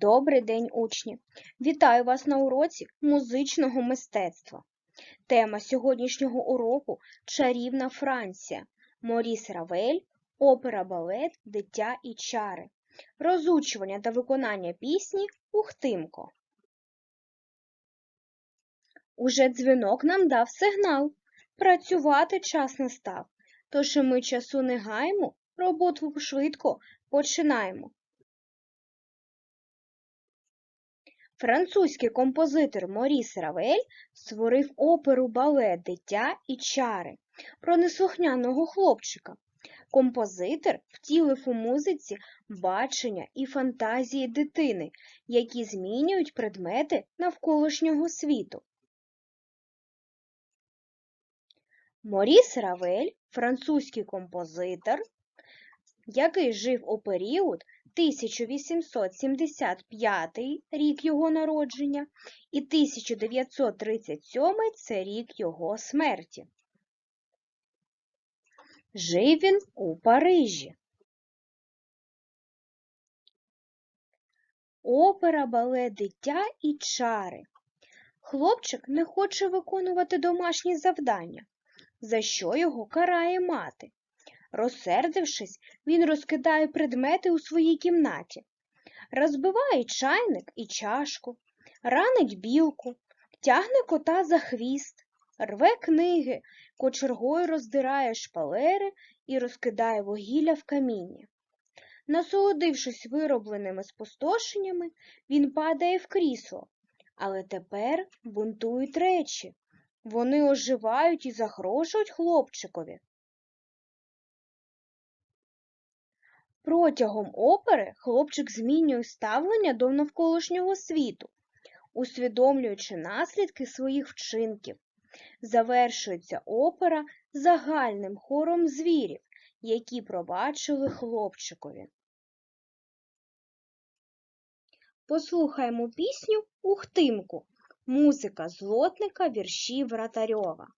Добрий день, учні! Вітаю вас на уроці музичного мистецтва. Тема сьогоднішнього уроку Чарівна Франція. Моріс Равель, опера балет, дитя і чари. Розучування та виконання пісні Ухтимко. Уже дзвінок нам дав сигнал. Працювати час настав. Тож і ми часу не гаємо, роботу швидко починаємо. Французький композитор Моріс Равель створив оперу балет Дитя і чари про неслухняного хлопчика. Композитор втілив у музиці бачення і фантазії дитини, які змінюють предмети навколишнього світу. Моріс Равель французький композитор, який жив у період 1875 рік його народження і 1937 це рік його смерті. Жив він у Парижі. Опера балет дитя і чари. Хлопчик не хоче виконувати домашні завдання, за що його карає мати. Розсердившись, він розкидає предмети у своїй кімнаті, розбиває чайник і чашку, ранить білку, тягне кота за хвіст, рве книги, кочергою роздирає шпалери і розкидає вугілля в камінні. Насолодившись виробленими спустошеннями, він падає в крісло, але тепер бунтують речі. Вони оживають і загрожують хлопчикові. Протягом опери хлопчик змінює ставлення до навколишнього світу, усвідомлюючи наслідки своїх вчинків. Завершується опера загальним хором звірів, які пробачили хлопчикові. Послухаємо пісню Ухтимку. Музика злотника вірші Вратарьова.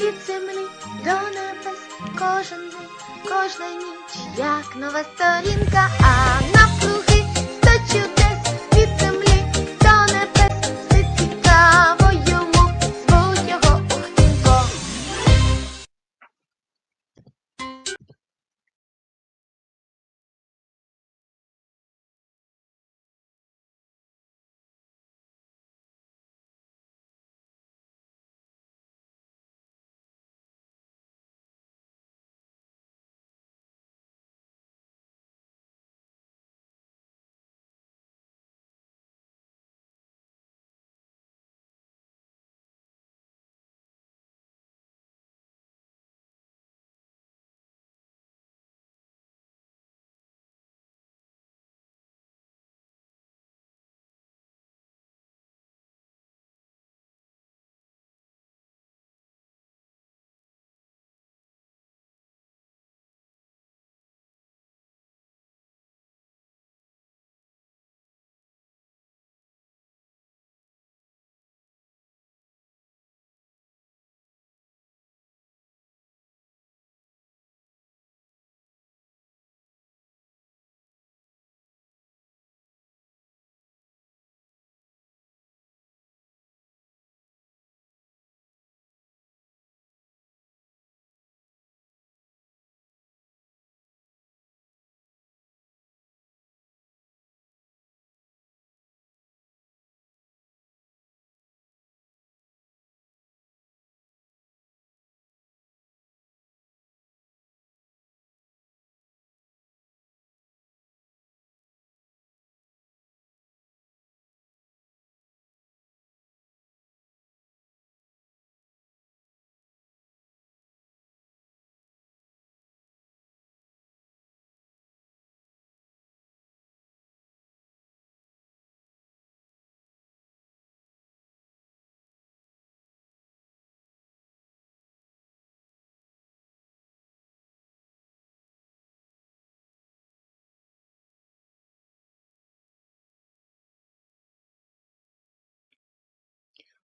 Від землі до небес, кожен день, кожна ніч, як нова сторінка, а навкруги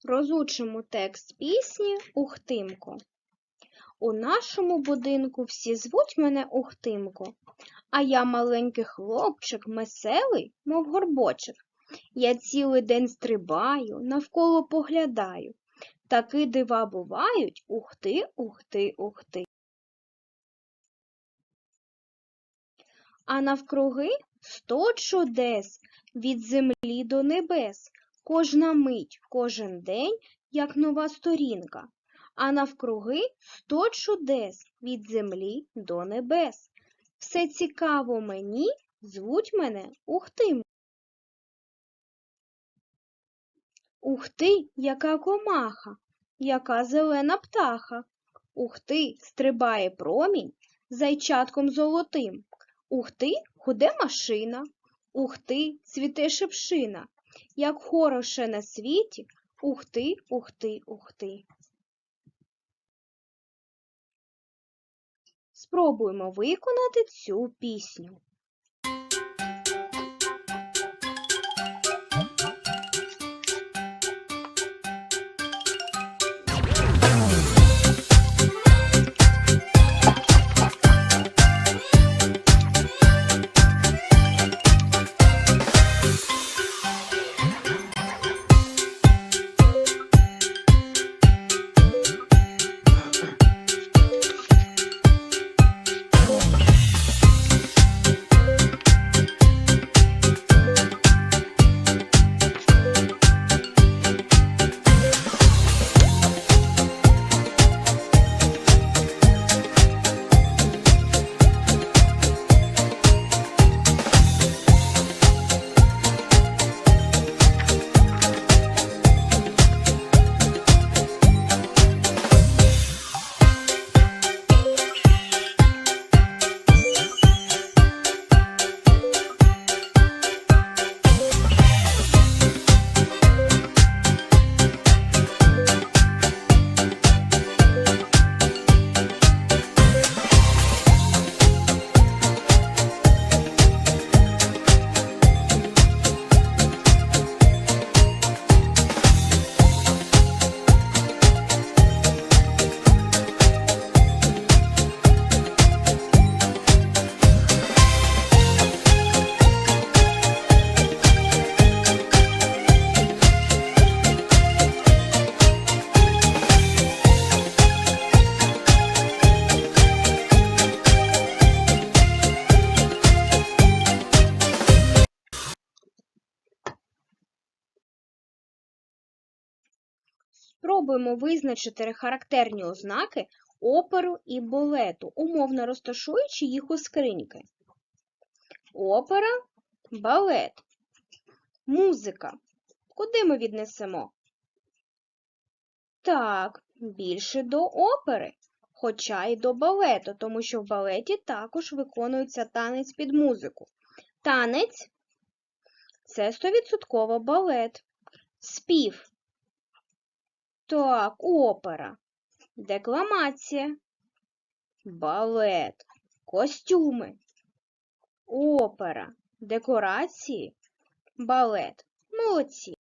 Розучимо текст пісні Ухтимко. У нашому будинку всі звуть мене Ухтимко, а я маленький хлопчик, веселий, мов горбочик. Я цілий день стрибаю, навколо поглядаю. Таки дива бувають, ухти, ухти, ухти. А навкруги сто чудес від землі до небес. Кожна мить, кожен день, як нова сторінка. А навкруги сто чудес від землі до небес. Все цікаво мені, звуть мене Ухтим. Ух ти, яка комаха, яка зелена птаха. Ух ти, стрибає промінь зайчатком золотим. Ух ти, худе машина. Ух ти, цвіте шипшина. Як хороше на світі. Ух ти, ух ти, ух ти. Спробуємо виконати цю пісню. Спробуємо визначити характерні ознаки оперу і балету, умовно розташуючи їх у скриньки. Опера, балет, музика. Куди ми віднесемо? Так, більше до опери, хоча й до балету, тому що в балеті також виконується танець під музику. Танець це 100% балет. Спів так, опера, декламація, балет, костюми, опера, декорації, балет. Молодці.